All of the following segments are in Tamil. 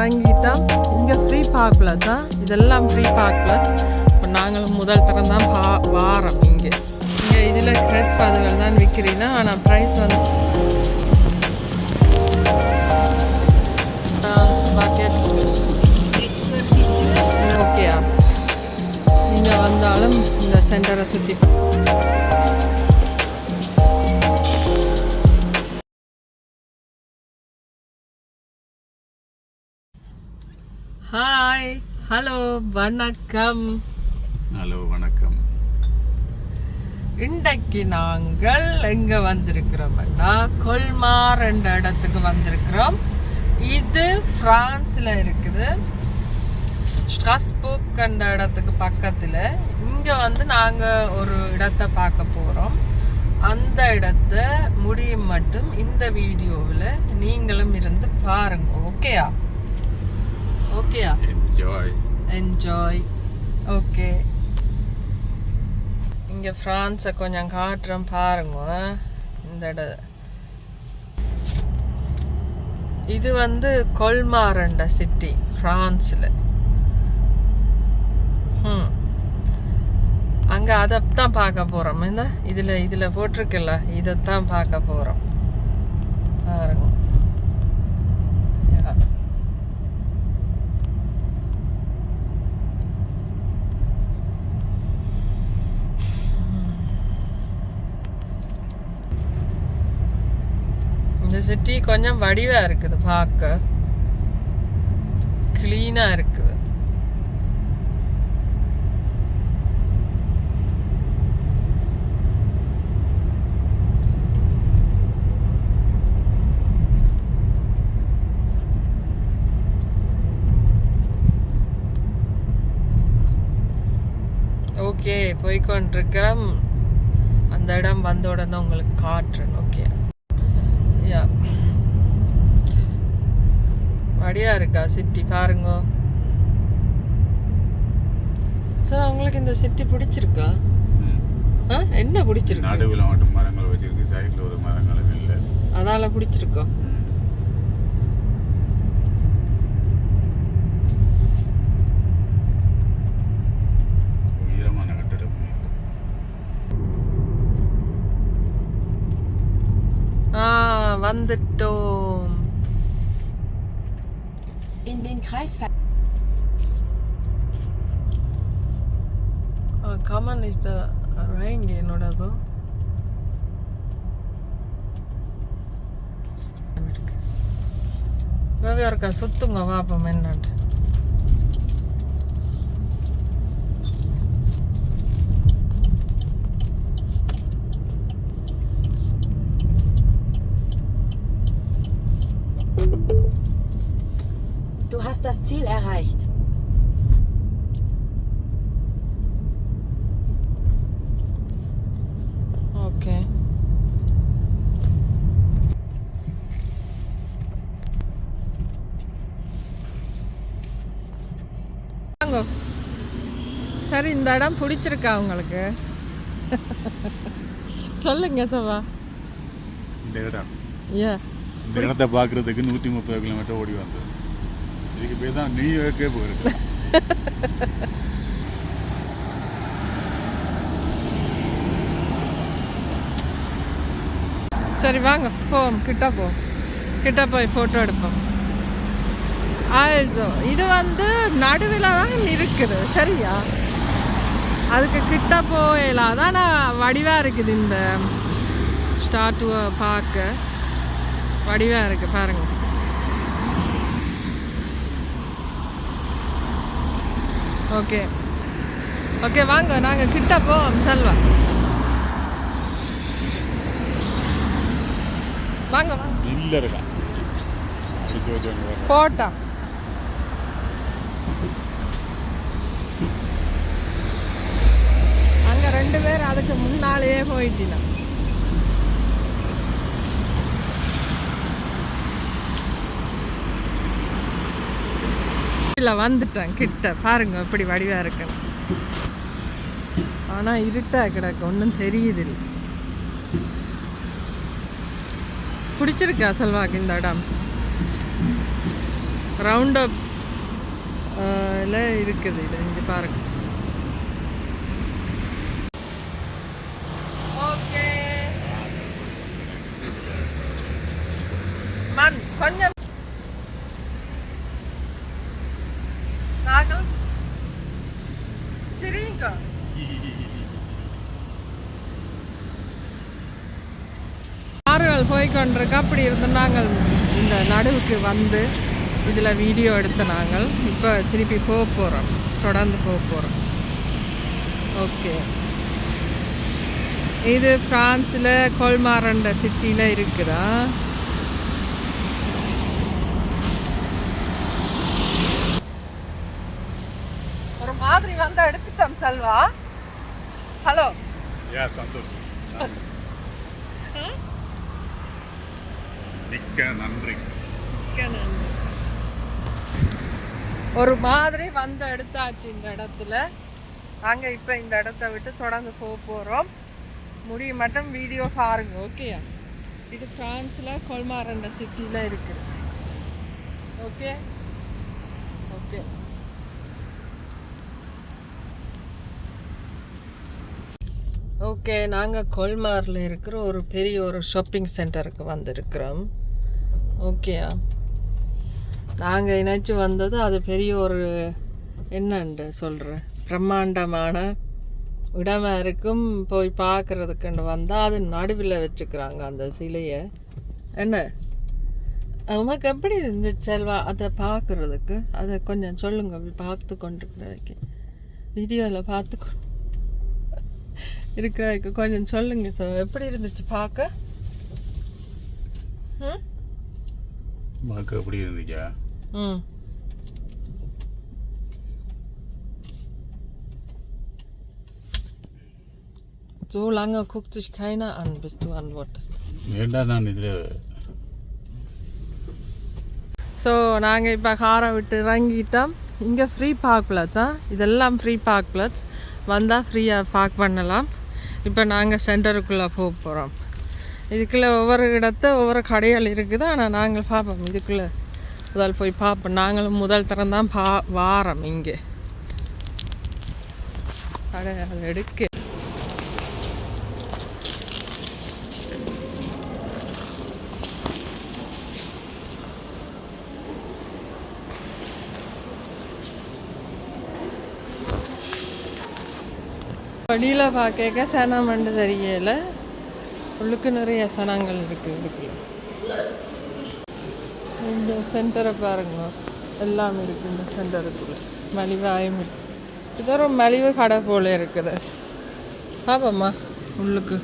இறங்கிட்டா இங்கே ஃப்ரீ பார்க்கல தான். இதெல்லாம் ஃப்ரீ பார்க்கல இப்போ நாங்களும் முதல் தரம் தான் பா வாரம் இங்கே. இங்கே இதில் கிரெட் பாதுகள் தான் விற்கிறீங்கன்னா ஆனால் ப்ரைஸ் வந்து ஓகேயா. இங்கே வந்தாலும் இந்த சென்டரை சுற்றி ஹாய் ஹலோ வணக்கம். ஹலோ வணக்கம். இன்றைக்கு நாங்கள் எங்க வந்திருக்கிறோம்னா கொல்மார் என்ற இடத்துக்கு வந்திருக்கிறோம். இது பிரான்ஸ்ல இருக்குது. ஸ்ட்ராஸ்புக் என்ற இடத்துக்கு பக்கத்துல. இங்க வந்து நாங்க ஒரு இடத்தை பார்க்க போறோம். அந்த இடத்த முடியும் மட்டும் இந்த வீடியோவில் நீங்களும் இருந்து பாருங்க. ஓகேயா ஓகேயா என்ஜாய் என்ஜாய் ஓகே இங்கே ஃப்ரான்ஸை கொஞ்சம் காட்டுறோம் பாருங்க. இந்த இட. இது வந்து கொல்மாரண்ட சிட்டி ஃப்ரான்ஸில் ம் அங்கே அதைத்தான் பார்க்க போகிறோம் என்ன? இதில் இதில் போட்டிருக்குல்ல இதைத்தான் பார்க்க போகிறோம் பாருங்க Yeah. இந்த சிட்டி கொஞ்சம் வடிவாக இருக்குது பார்க்க க்ளீனாக இருக்குது. ஓகே போய்கொண்டிருக்கிறோம் அந்த இடம் வந்த உடனே உங்களுக்கு காட்டுறேன் ஓகே யா வடியா இருக்கா சிட்டி பாருங்க. சார் உங்களுக்கு இந்த சிட்டி பிடிச்சிருக்கா? ஆ என்ன பிடிச்சிருக்கு? நடுவில் மட்டும் மரங்கள் வச்சிருக்கு சைடில் ஒரு மரங்களும் இல்லை. அதால பிடிச்சிருக்கோ? வந்துட்டோம் In den Kreisver come on is the என்னோடது வேவே இருக்கா சுத்துங்க பாப்போம் என்னன்ட்டு Du hast das Ziel erreicht. Okay வாங்க சரி இந்த இடம் பிடிச்சிருக்கா உங்களுக்கு சொல்லுங்க சவா இந்த இடம் ஏ இந்த இடத்தை பார்க்கறதுக்கு நூற்றி முப்பது கிலோமீட்டர் ஓடி வந்தது இதுக்கு பேர் தான் நியூயார்க்கே போயிருக்கு. சரி வாங்க போவோம். கிட்ட போவோம். கிட்ட போய் ஃபோட்டோ எடுப்போம். ஆல்சோ இது வந்து நடுவில் தான் இருக்குது சரியா? அதுக்கு கிட்ட போயலாம். அதான் வடிவாக இருக்குது இந்த ஸ்டாட்டுவை பார்க்க. வடிவாக இருக்குது பாருங்க. ஓகே. ஓகே வாங்க நாங்கள் கிட்ட போவோம் செல்வா. வாங்க இல்லை இருக்கா. போட்டா. அங்க ரெண்டு பேர் அதுக்கு முன்னாலேயே போயிட்டினா. இல்ல வந்துட்டேன் கிட்ட. பாருங்க எப்படி வடிவாக இருக்கேன் ஆனால் இருட்டா கிடக்கு. ஒன்றும் தெரியுது இல்லை பிடிச்சிருக்கா செல்வாக்கு இந்த இடம்? ரவுண்ட் அப் இருக்குது இது. இங்கே பாருங்கள் ஓகே மண் கொஞ்சம் நாங்கள் சரிங்க ஆறுகள் போய் கொண்டிருக்க அப்படி இருந்து நாங்கள் இந்த நடுவுக்கு வந்து இதில் வீடியோ எடுத்த நாங்கள். இப்போ திருப்பி போக போகிறோம் தொடர்ந்து போக போகிறோம் ஓகே இது ஃப்ரான்ஸில் கொல்மாரண்ட சிட்டியில் இருக்குதா? ஒரு மாதிரி வந்து எடுத்துட்டோம் செல்வா. ஹலோ யா சந்தோஷம் மிக்க நன்றி. ஒரு மாதிரி வந்து எடுத்தாச்சு இந்த இடத்துல. நாங்கள் இப்போ இந்த இடத்த விட்டு தொடர்ந்து போக போகிறோம் முடிய மட்டும் வீடியோ பாருங்க ஓகேயா இது ஃப்ரான்ஸில் கொல்மாரண்ட சிட்டியில் இருக்குது ஓகே ஓகே ஓகே நாங்கள் கொல்மாரில் இருக்கிற ஒரு பெரிய ஒரு ஷாப்பிங் சென்டருக்கு வந்திருக்கிறோம். ஓகேயா நாங்கள் இணைச்சு வந்தது அது பெரிய ஒரு என்னண்டு சொல்கிறேன் பிரம்மாண்டமான இடமா இருக்கும். போய் பார்க்குறதுக்குன்னு வந்தால் அது நடுவில் வச்சுக்கிறாங்க அந்த சிலையை. என்ன? உமக்கு எப்படி இருந்துச்சு செல்வா அதை பார்க்குறதுக்கு? அதை கொஞ்சம் சொல்லுங்க அப்படி பார்த்து கொண்டிருக்கிறதுக்கு. வீடியோவில் பார்த்து இருக்கிறதுக்கு கொஞ்சம் சொல்லுங்க சார் எப்படி இருந்துச்சு பார்க்க? ம்? உனக்கு எப்படி இருந்துச்சா? ம். So lange guckt sich keiner an, bis du antwortest. So நாங்கள் இப்போ காரை விட்டு இறங்கிட்டோம். இங்கே ஃப்ரீ பார்க் பிளாட்ஸா இதெல்லாம் ஃப்ரீ பார்க் பிளாட்ஸ் வந்தால் ஃப்ரீயாக பார்க் பண்ணலாம். இப்போ நாங்கள் சென்டருக்குள்ளே போக போகிறோம் இதுக்குள்ளே ஒவ்வொரு இடத்த ஒவ்வொரு கடைகள் இருக்குது. ஆனால் நாங்கள் பார்ப்போம். இதுக்குள்ளே முதல் போய் பார்ப்போம். நாங்களும் முதல் தரம் தான் பா வாரம் இங்கே. கடைகள் எடுக்க வழியில் பார்க்க சனமண்டு தெரியல. உள்ளுக்கு நிறைய சனங்கள் இருக்குது இதுக்குள்ள. இந்த சென்டரை பாருங்க. எல்லாம் இருக்குது இந்த சென்டருக்குள்ள மலிவாயும் இருக்கு. இது ஒரு மலிவு கடை போல இருக்குது. பாப்பம்மா உள்ளுக்கு.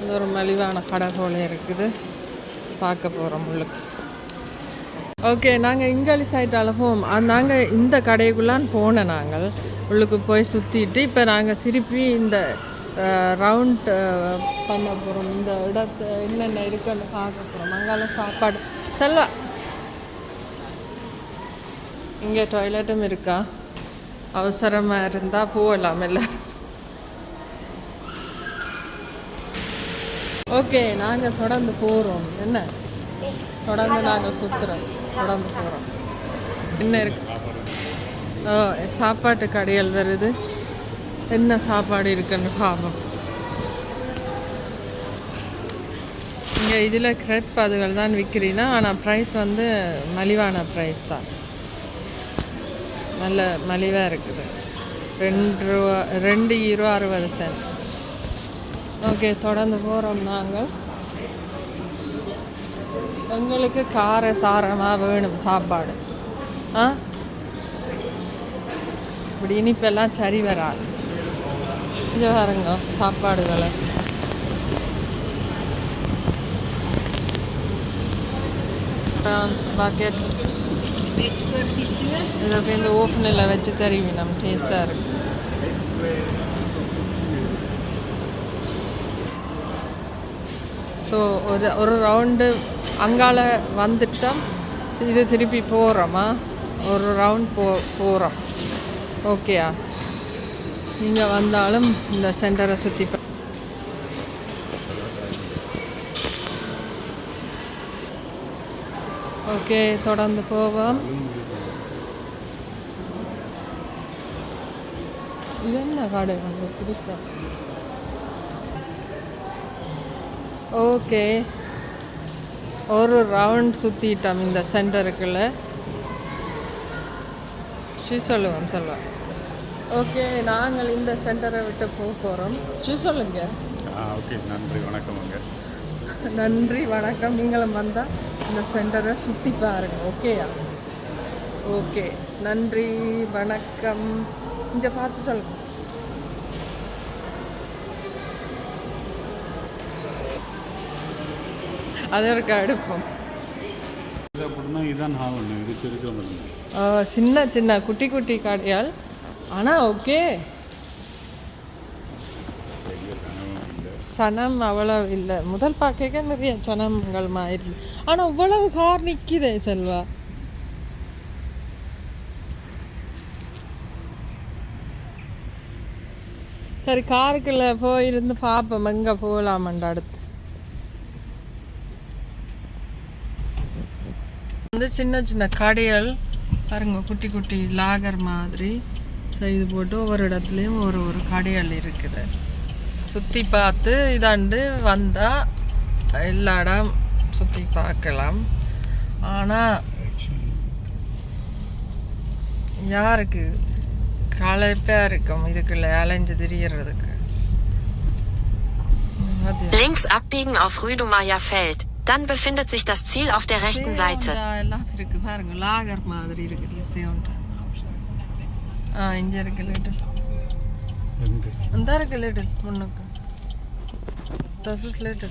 இது ஒரு மலிவான கடை போல இருக்குது. பார்க்க போகிறோம் உள்ளுக்கு. ஓகே நாங்கள் இங்காலி சைட்டால் போவோம் நாங்கள் இந்த கடைக்குள்ளான் போன நாங்கள். உள்ளுக்கு போய் சுற்றிட்டு இப்போ நாங்கள் திருப்பி இந்த ரவுண்ட் பண்ண போகிறோம் இந்த இடத்து என்னென்ன இருக்குன்னு பார்க்க போகிறோம் அங்கால சாப்பாடு. செல்வா. இங்கே டாய்லெட்டும் இருக்கா? அவசரமாக இருந்தால் போகலாம் எல்லாரும். ஓகே நாங்கள் தொடர்ந்து போகிறோம் என்ன? தொடர்ந்து நாங்கள் சுற்றுறோம் தொடர்ந்து போகிறோம் என்ன இருக்கு? ஓ சாப்பாட்டு கடைகள் வருது. என்ன சாப்பாடு இருக்குன்னு பாவம். இங்கே இதில் கிரெட் பாதுகள் தான் விற்கிறீங்கன்னா ஆனால் ப்ரைஸ் வந்து மலிவான ப்ரைஸ் தான். நல்ல மலிவாக இருக்குது. ரெண்டு ரூபா ரெண்டு ஈரோ அறுபது சென்ட் ஓகே தொடர்ந்து போகிறோம் நாங்கள் எங்களுக்கு கார சாரமாக வேணும் சாப்பாடு. ஆ? இப்படி இனிப்பெல்லாம் சரி வராது. கொஞ்சம் பாருங்க சாப்பாடுகளை. ப்ரான்ஸ் பாக்கெட் இதை போய் இந்த ஓப்பனில் வச்சு தருவி நம்ம டேஸ்ட்டாக இருக்கு. ஸோ ஒரு ஒரு ரவுண்டு அங்கால வந்துட்டோம் இது திருப்பி போகிறோமா ஒரு ரவுண்ட் போ போகிறோம் ஓகேயா நீங்கள் வந்தாலும் இந்த சென்டரை சுற்றி ஓகே தொடர்ந்து போவோம். இது என்ன காடு? வந்து புதுசாக ஓகே. ஒரு ரவுண்ட் சுற்றிட்டோம் இந்த சென்டருக்குள்ள. ஸ்ரீ சொல்லுவோம் சொல்லுவோம் ஓகே நாங்கள் இந்த சென்டரை விட்டு போக போகிறோம் சொல்லுங்க. ஆ ஓகே நன்றி வணக்கமுங்க நன்றி வணக்கம். நீங்களும் வந்தால் இந்த சென்டரை சுற்றி பாருங்க ஓகேயா ஓகே நன்றி வணக்கம். இங்கே பார்த்து சொல்லுங்க. அதற்கு அடுப்போம் அப்படின்னா இதுதான் சின்ன சின்ன குட்டி குட்டி கடையால் ஆனால் ஓகே. சனம் அவ்வளவு இல்லை. முதல் பார்க்க நிறைய சனங்கள் மாதிரி. ஆனால் அவ்வளவு கார் நிற்கிதே செல்வா. சரி காருக்குள்ள போயிருந்து பார்ப்போம் எங்கே போகலாமண்ட அடுத்து. வந்து சின்ன சின்ன கடைகள். பாருங்க குட்டி குட்டி லாகர் மாதிரி. செய்து போட்டு ஒவ்வொரு இடத்துலையும் ஒரு ஒரு கடைகள் இருக்குது. சுற்றி பார்த்து இதாண்டு வந்தால் எல்லா இடம் சுற்றி பார்க்கலாம். ஆனால் யாருக்கு? களைப்பாக இருக்கும். இதுக்குள்ள அலைஞ்சு திரியறதுக்கு. Links abbiegen auf Rüdumayer Feld. Dann befindet sich das Ziel auf der rechten Seite. சேவண்டா எல்லாம் இருக்கு பாருங்க லாகர் மாதிரி இருக்குது சேவண்டா ஆ இங்கே இருக்கு லிட்டில் எங்கே அந்த இருக்கு லிட்டில் முன்னுக்கு Das ist little.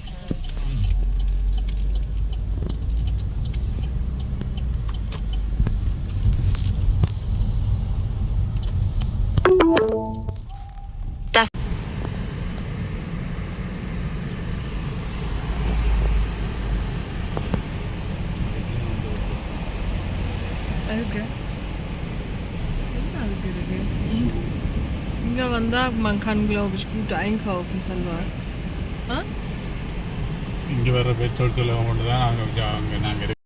Das அதுக்கு என்ன அதுக்கு இருக்கு இங்க- man வந்தா man kann glaube ich gut einkaufen selber. ஆ இங்கே வர பெட்ரோல் செலவு மட்டும் தான் நாங்கள் அங்கே நாங்கள்